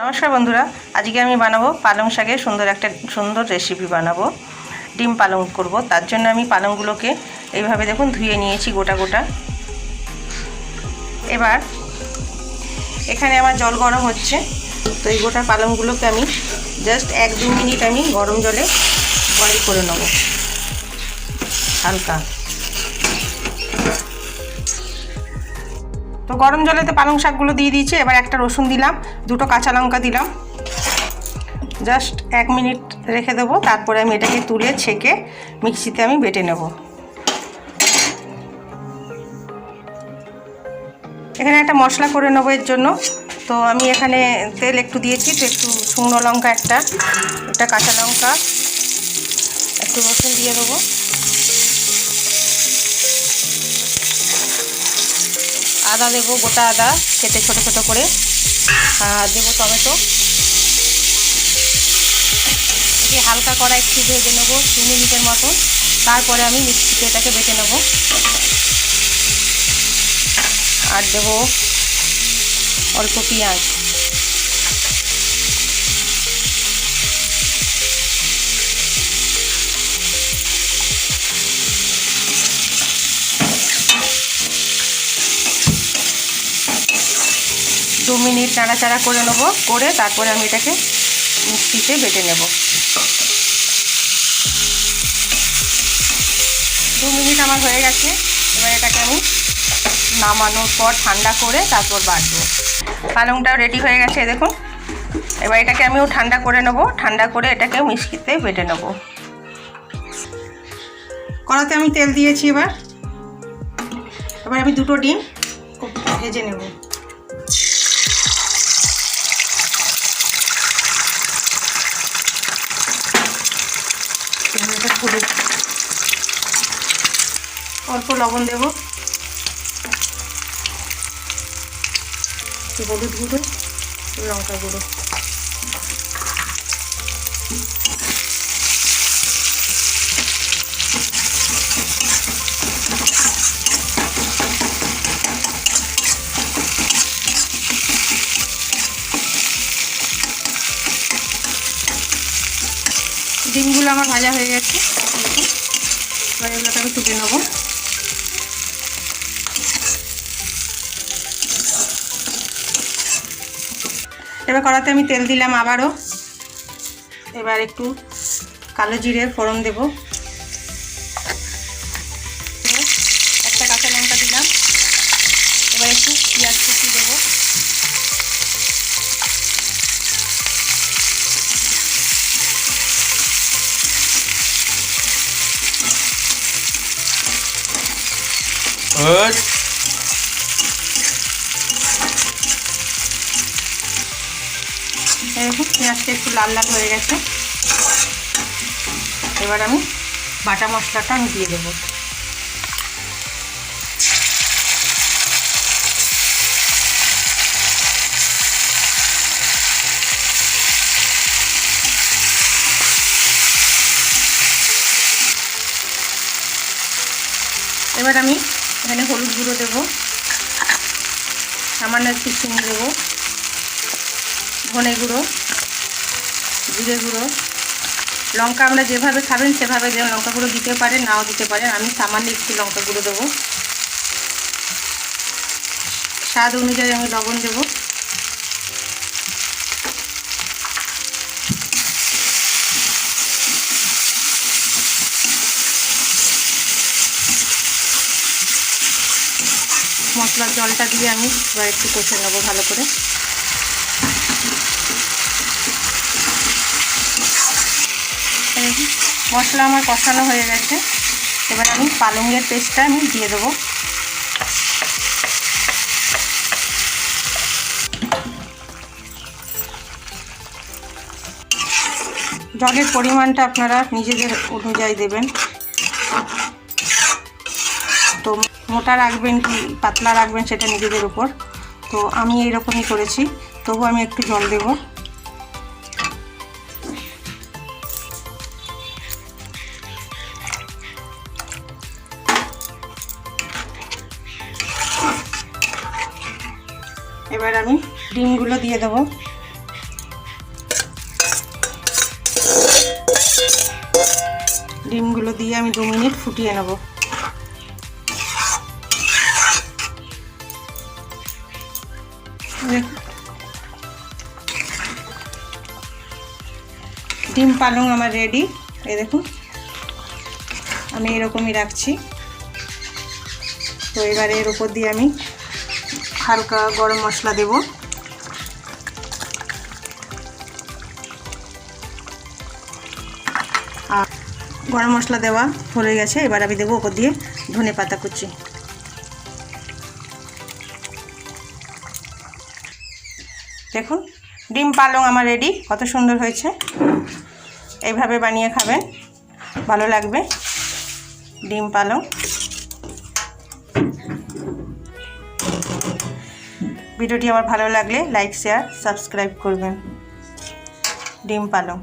নমস্কার বন্ধুরা, আজকে আমি বানাবো পালং শাকের সুন্দর একটা, সুন্দর রেসিপি বানাবো। ডিম পালং করব, তার জন্য আমি পালংগুলোকে এইভাবে দেখুন ধুয়ে নিয়েছি গোটা গোটা। এবার এখানে আমার জল গরম হচ্ছে, তো এই গোটা পালংগুলোকে আমি জাস্ট এক দু মিনিট আমি গরম জলে বয়েল করে নেব। হালকা। তো গরম জলেতে পালং শাকগুলো দিয়ে দিয়েছি, এবার একটা রসুন দিলাম, দুটো কাঁচা লঙ্কা দিলাম। জাস্ট এক মিনিট রেখে দেবো, তারপরে আমি এটাকে তুলে ছেঁকে মিক্সিতে আমি বেটে নেব। এখানে একটা মশলা করে নেব এর জন্য। তো আমি এখানে তেল একটু দিয়েছি, তো একটু শুকনো লঙ্কা একটা একটা কাঁচা লঙ্কা, একটু রসুন দিয়ে দেবো। আদা দেবো, গোটা আদা, কেটে ছোটো ছোটো করে। আর দেবো টমেটো। এটি হালকা করা একটু ভেজে নেব দু মিনিটের মতো তারপরে আমি মিক্সিতে এটাকে বেটে নেব। আর দেবো অল্প পেঁয়াজ। দু মিনিট নাড়াচাড়া করে নেব, করে তারপরে আমি এটাকে মিক্সিতে বেটে নেব। দু মিনিট আমার হয়ে গেছে, এবার এটাকে আমি নামানোর পর ঠান্ডা করে তারপর বাটবো। পালংটাও রেডি হয়ে গেছে, দেখুন। এবার এটাকে আমিও ঠান্ডা করে নেব, ঠান্ডা করে এটাকে মিক্সিতে বেটে নেব। কড়াতে আমি তেল দিয়েছি এবার। এবার আমি দুটো ডিম ভেজে নেব। ফুলে অল্প লবণ দেব। হলুদ গুঁড়ো লঙ্কা গুঁড়ো। ডিমগুলো আমার ভাজা হয়ে গেছে। এবার এগুলোকে আমি তুলে নেব। এবার কড়াতে আমি তেল দিলাম আবারও। এবার একটু কালো জিরে ফোড়ন দেব। Good. একটু লাল লাল হয়ে গেছে এবার আমি বাটা মশলাটা আমি দিয়ে দেবো এবার আমি এখানে হলুদ গুঁড়ো দেবো, সামান্য একটু চিনি দেবো, ধনে গুঁড়ো, জিরে গুঁড়ো। লঙ্কা আমরা যেভাবে খাবেন সেভাবে যেমন লঙ্কা গুঁড়ো দিতে পারেন, নাও দিতে পারেন। আমি সামান্য একটু লঙ্কা গুঁড়ো দেবো। স্বাদ অনুযায়ী আমি লবণ দেবো। মশলার জলটা দিয়ে আমি এবার একটু কষে নেব ভালো করে। মশলা আমার কষানো হয়ে গেছে। এবার আমি পালংয়ের পেস্টটা আমি দিয়ে দেবো। জলের পরিমাণটা আপনারা নিজেদের অনুযায়ী দেবেন। তো মোটা রাখবেন কি পাতলা রাখবেন সেটা নিজেদের উপর। তো আমি এইরকমই করেছি। তবু আমি একটু জল দেব। এবার আমি ডিমগুলো দিয়ে দেবো। ডিমগুলো দিয়ে আমি দু মিনিট ফুটিয়ে নেব। ডিম পালং আমার রেডি এই দেখুন, আমি এরকমই রাখছি। তো এবারে এর উপর দিয়ে আমি হালকা গরম মশলা দেব। গরম মশলা দেওয়া হয়ে গেছে, এবার আমি দেবো ওপর দিয়ে ধনে পাতা কুচি। দেখুন, ডিম পালং আমার রেডি কত সুন্দর হয়েছে। এইভাবে বানিয়ে খাবেন, ভালো লাগবে। ডিম পালং। ভিডিওটি আমার ভালো লাগলে লাইক শেয়ার সাবস্ক্রাইব করবেন। ডিম পালং।